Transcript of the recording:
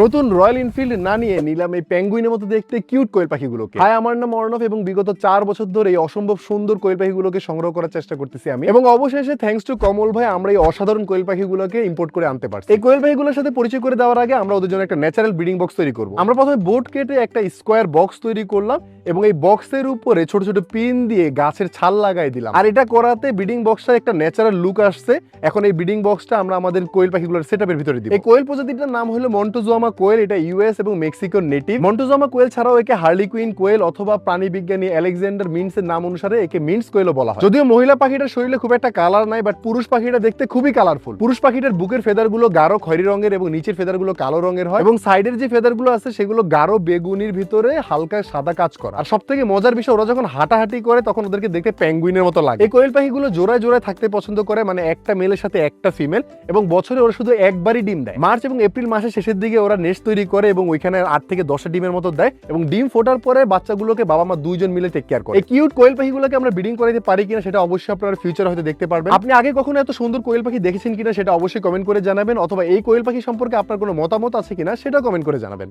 নতুন royal Enfield না নিয়ে নিলাম এই প্যাঙ্গুইনের মতো দেখতে কিউট কোয়েল পাখিগুলোকে। হাই আমার নাম অর্ণব এবং বিগত চার বছর ধরে এই অসম্ভব সুন্দর কোয়েল পাখিগুলোকে সংগ্রহ করার চেষ্টা করতেছি আমি। এবং অবশেষে থ্যাংকস টু কমল ভাই, আমরা এই অসাধারণ কোয়েল পাখিগুলোকে ইম্পোর্ট করে আনতে পারছি। এই কোয়েল পাখিগুলোর সাথে পরিচয় করে দেওয়ার আগে আমরা ওদের জন্য একটা ন্যাচারাল ব্রিডিং বক্স তৈরি করব। আমরা প্রথমে বোর্ড কেটে একটা স্কোয়ার বক্স তৈরি করলাম। এবং এই বক্সের উপরে ছোট ছোট পিন দিয়ে গাছের ছাল লাগাই দিলাম। আর এটা করাতে ব্রিডিং বক্সটার একটা ন্যাচারাল লুক আসছে। এখন এই ব্রিডিং বক্সটা আমরা আমাদের কোয়েল পাখিগুলোর সেটআপের ভিতরে দিই এই কোয়েল প্রজাতিটার নাম হলো মন্টোজোয়ামা কোয়েল। এটা ইউএস এবং মেক্সিকোর নেটিভ মন্টোজোয়ামা কোয়েল ছাড়াও একে হার্লি কুইন কোয়েল অথবা প্রাণী বিজ্ঞানী মিন্স এর নাম অনুসারে একে মিন্স কোয়েলও বলা হয়। যদিও মহিলা পাখিটার শরীরে খুব একটা কালার নাই বাট পুরুষ পাখিটা দেখতে খুবই কালারফুল পুরুষ পাখিটার বুকের ফেদারগুলো গাঢ় খয়েরি রঙের এবং নিচের ফেদারগুলো কালো রঙের হয়। এবং সাইডের যে ফেদারগুলো আছে, সেগুলো গাঢ় বেগুনির ভিতরে হালকা সাদা কাজ করা আর সব থেকে মজার বিষয়, ওরা যখন হাঁটাহাঁটি করে, তখন ওদেরকে দেখতে প্যাঙ্গুইনের মতো লাগে। এই কোয়েল পাখিগুলো জোড়ায় জোড়ায় থাকতে পছন্দ করে মানে একটা মেলের সাথে একটা ফিমেল এবং বছরে ওরা শুধু একবারই ডিম দেয়। মার্চ এবং এপ্রিল মাসের শেষের দিকে ওরা নেস্ট তৈরি করে এবং ওইখানে আট থেকে দশটা ডিমের মতো দেয়, এবং ডিম ফোটার পরে বাচ্চাগুলোকে বাবা মা দুইজন মিলে টেক কেয়ার করে। এই কিউট কোয়েল পাখিগুলোকে আমরা ব্রিডিং করাতে পারি কিনা, সেটা অবশ্যই আপনারা ফিউচার হয়তো দেখতে পারবেন। আপনি আগে কখনো এত সুন্দর কোয়েল পাখি দেখেছেন কিনা, সেটা অবশ্যই কমেন্ট করে জানাবেন, অথবা এই কোয়েল পাখি সম্পর্কে আপনার কোনো মতামত আছে কিনা সেটা কমেন্ট করে জানাবেন।